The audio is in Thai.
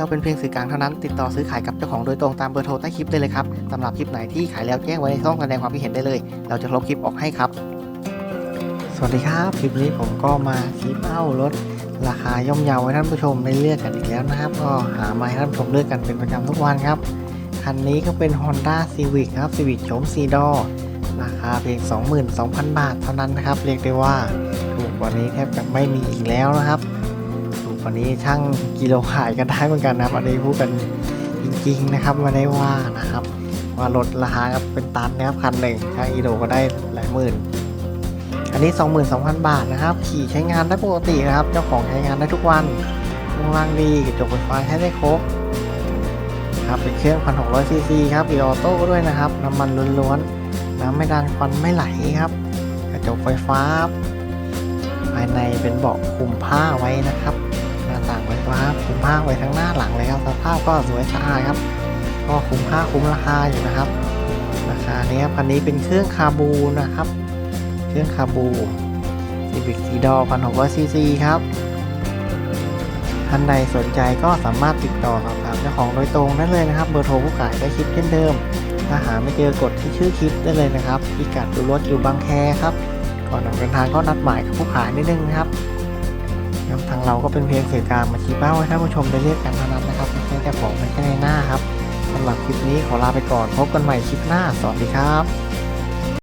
เราเป็นเพียงสื่อกลางเท่านั้น ติดต่อซื้อขายกับเจ้าของโดยตรงตามเบอร์โทรใต้คลิปได้เลยครับสำหรับคลิปไหนที่ขายแล้วแจ้งไว้ในช่องแสดงความคิดเห็นได้เลย เราจะลบคลิปออกให้ครับ สวัสดีครับ คลิปนี้ผมก็มาชี้เป้ารถราคาย่อมเยาให้ท่านผู้ชมได้เลือกกันอีกแล้วนะครับ ก็หามาให้ท่านผู้ชมเลือกกันเป็นประจำทุกวันครับ คันนี้ก็เป็น Honda Civic ครับ Civic โฉมซีดอราคาเพียง 22,000 บาทเท่านั้นนะครับ เรียกได้ว่าถูกกว่านี้แทบจะไม่มีอีกแล้วนะครับ ถูกกว่านี้ช่างกิโลขายกันได้เหมือนกันนะครับอันนี้พูดกันจริงๆนะครับไม่ได้ว่านะครับ ว่าลดราคาครับเป็นตันนะครับคันหนึ่งช่างกิโลก็ได้หลายหมื่น อันนี้ 22,000 บาทนะครับ ขี่ใช้งานได้ปกตินะครับ เจ้าของใช้งานได้ทุกวันช่วงล่างดีกระจกไฟฟ้าใช้ได้ครบครับเป็นเครื่อง 1,600ซีซีครับมีออโต้ด้วยนะครับน้ำมันล้วนๆน้ำไม่ดันควันไม่ไหลครับกระจกไฟฟ้าภายในเป็นเบาะคุมผ้าไว้นะครับ ผ้าไว้ทั้งหน้าหลังเลยครับสภาพก็สวยสะอาดครับ ก็คุ้มค่าคุ้มราคาอยู่นะครับราคาเนี้ยคันนี้เป็นเครื่องคาบูนะครับ เครื่องคาบู Civic สีดอ1,600ซีซีครับท่านใดสนใจก็สามารถติดต่อสอบถามเจ้าของโดยตรงได้เลยนะครับ เบอร์โทรผู้ขายได้คลิปเช่นเดิม ถ้าหาไม่เจอกดที่ชื่อคลิปได้เลยนะครับพิกัดดูรถอยู่บางแคครับก่อนออกเดินทางก็นัดหมายกับผู้ขายนิดนึงนะครับ ครับทางเราก็เป็นเพียงสื่อกลางมาชี้เป้าให้ท่านผู้ชมได้เรียกกันเท่านั้นนะครับไม่ใช่เจ้าของไม่ใช่ในหน้าครับสำหรับคลิปนี้ขอลาไปก่อนพบกันใหม่คลิปหน้าสวัสดีครับ